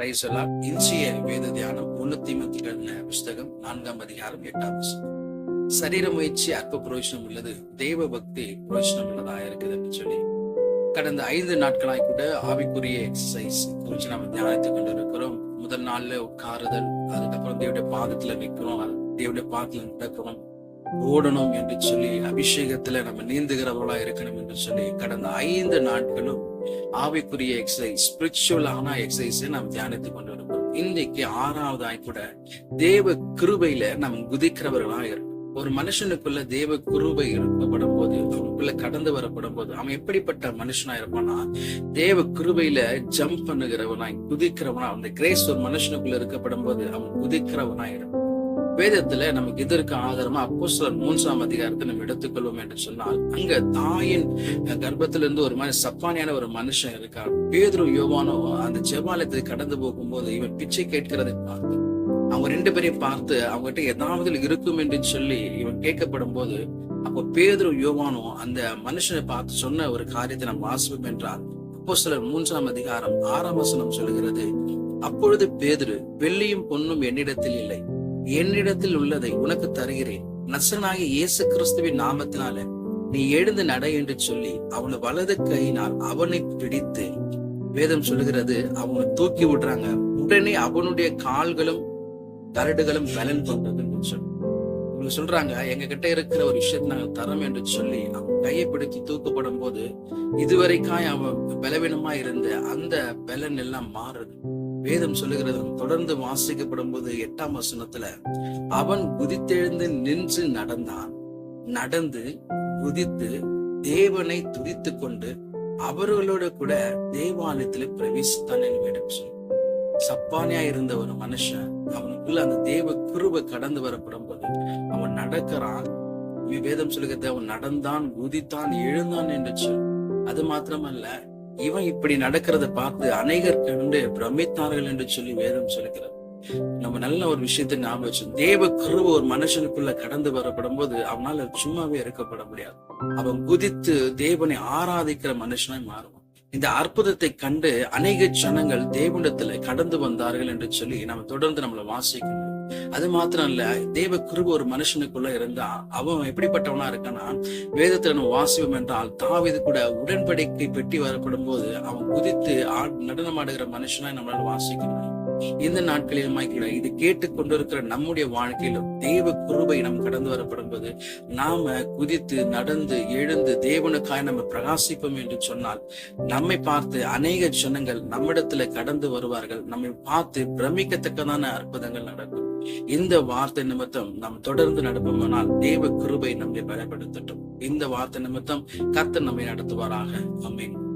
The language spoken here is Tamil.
பிரைசலாம் இன்சிய வேத தியானம் முன்னூத்தி எழுதின புஸ்தகம் நான்காம் அதிகாரம் எட்டாம் சரீர முயற்சி அற்ப புரோஜனம் உள்ளது. தெய்வ பக்தி புரோஜனம் உள்ளதா இருக்குது அப்படின்னு சொல்லி. கடந்த ஐந்து நாட்களாய் கூட ஆவிக்குரிய எக்ஸசைஸ் குறித்து நம்ம தியானித்துக் கொண்டு இருக்கிறோம் முதல் நாள்ல உட்காருதல் அதுக்கப்புறம் தேவடைய பாதத்துல நிற்கிறோம் தேவடைய பாதத்துல நடக்கிறோம். ஓடணும் என்று சொல்லி அபிஷேகத்துல நம்ம நீந்துகிறவர்களா இருக்கணும் என்று சொல்லி கடந்த ஐந்து நாட்களும் ஆவிக்குரிய எக்ஸசைஸ் ஸ்பிரிச்சுவலான எக்ஸசைஸ் நாம் தியானித்துக் கொண்டு இருக்கிறோம் இன்னைக்கு ஆறாவதாய் கூட தேவ கிருபையில நம்ம குதிக்கிறவர்களா இருக்கும். ஒரு மனுஷனுக்குள்ள தேவ குருபை இருக்கப்படும் போது அவனுக்குள்ள கடந்து வரப்படும் போது அவன் எப்படிப்பட்ட மனுஷனா இருப்பானா தேவ கிருபையில ஜம்ப் பண்ணுகிறவனாய் குதிக்கிறவனா அந்த கிரேஸ் ஒரு மனுஷனுக்குள்ள இருக்கப்படும் போது அவன் குதிக்கிறவனா இருப்பான். வேதத்துல நமக்கு இதற்கு ஆதாரமா அப்போ மூன்றாம் அதிகாரத்தை நம்ம எடுத்துக்கொள்வோம் என்று சொன்னால் அங்க தாயின் கர்ப்பத்துல இருந்து ஒரு மாதிரி சப்பானியான ஒரு மனுஷன் இருக்கான். பேதுரு யோவானோ அந்த ஜெபாலயத்தை கடந்து போகும்போது இவன் பிச்சை கேட்கிறதை பார்த்து அவங்க ரெண்டு பேரையும் பார்த்து அவங்ககிட்ட ஏதாவது இருக்கும் என்று சொல்லி இவன் கேட்கப்படும் போது அப்போ பேதுரு யோவானோ அந்த மனுஷனை பார்த்து சொன்ன ஒரு காரியத்தை நம்ம வாசிப்போம் என்றால் அப்போ சிலர் மூன்றாம் அதிகாரம் ஆறாம் வசனம் சொல்லுகிறது அப்பொழுது பேதுரு வெள்ளியும் பொன்னும் என்னிடத்தில் இல்லை. என்னிடத்தில் உள்ளதை உனக்கு தருகிறேன். நசனாகிய இயேசு கிறிஸ்துவின் நாமத்தினால நீ எழுந்து நட என்று சொல்லி அவனை வலது கையினால் அவனை பிடித்து வேதம் சொல்லுகிறது அவங்க தூக்கி விடுறாங்க. உடனே அவனுடைய கால்களும் கரடுகளும் பலன் கொண்டதுன்னு சொல்லி இவங்க சொல்றாங்க எங்க கிட்ட இருக்கிற ஒரு விஷயத்தை நாங்கள் தரோம் என்று சொல்லி அவன் கையை பிடித்து தூக்கப்படும் போது இதுவரைக்காய் அவன் பலவீனமா இருந்த அந்த பலன் எல்லாம் மாறுது. வேதம் சொல்லுகிறது தொடர்ந்து வாசிக்கப்படும் போது எட்டாம் வசனத்துல அவன் குதித்தெழுந்து நின்று நடந்தான். நடந்து குதித்து தேவனை துதித்து கொண்டு அவர்களோட கூட தேவாலயத்துல பிரவேசித்தான் என்று வேடம் சொல்லு சப்பானியா இருந்த ஒரு மனுஷன் அவனுக்குள்ள அந்த தேவ குருவை கடந்து வரப்படும் போது அவன் நடக்கிறான். வேதம் சொல்லுகிறது அவன் நடந்தான் குதித்தான் எழுந்தான் என்று சொல் அது மாத்திரமல்ல இவன் இப்படி நடக்கிறத பார்த்து அநேகர் கண்டு பிரமித்தார்கள் என்று சொல்லி வேதம் சொல்லுகிறார் நம்ம நல்ல ஒரு விஷயத்தை ஞாபகம் வச்சோம் தேவ கருவ ஒரு மனுஷனுக்குள்ள கடந்து வரப்படும் போது அவனால சும்மாவே இருக்கப்பட முடியாது. அவன் குதித்து தேவனை ஆராதிக்கிற மனுஷனாய் மாறுவான். இந்த அற்புதத்தை கண்டு அநேக ஜனங்கள் தேவனிடத்துல கடந்து வந்தார்கள் என்று சொல்லி நம்ம தொடர்ந்து நம்மளை வாசிக்கணும். அது மாத்திரம் இல்ல தேவ கிருப ஒரு மனுஷனுக்குள்ள இருந்தா அவன் எப்படிப்பட்டவனா இருக்கானா வேதத்துல நம்ம வாசிவம் என்றால் தாவிது கூட உடன்படிக்கை பெட்டி வரப்படும் போது அவன் குதித்து நடனமாடுகிற மனுஷனா நம்மளால வாசிக்கணும். இந்த நாட்களிலுமாய் கூட இது கேட்டுக் கொண்டிருக்கிற நம்முடைய வாழ்க்கையிலும் தேவ குருபை நம் கடந்து வரப்படும் போது நாம குதித்து நடந்து எழுந்து தேவனுக்காய் நம்ம பிரகாசிப்போம் என்று சொன்னால் நம்மை பார்த்து அநேக ஜனங்கள் நம்மிடத்துல கடந்து வருவார்கள். நம்மை பார்த்து பிரமிக்கத்தக்கதான அற்புதங்கள் நடக்கும். இந்த வார்த்தை நிமித்தம் நாம் தொடர்ந்து நடப்போமானால் தேவ கிருபை நம்மை பலப்படுத்தட்டும். இந்த வார்த்தை நிமித்தம் கர்த்தர் நம்மை நடத்துவாராக. அமேன்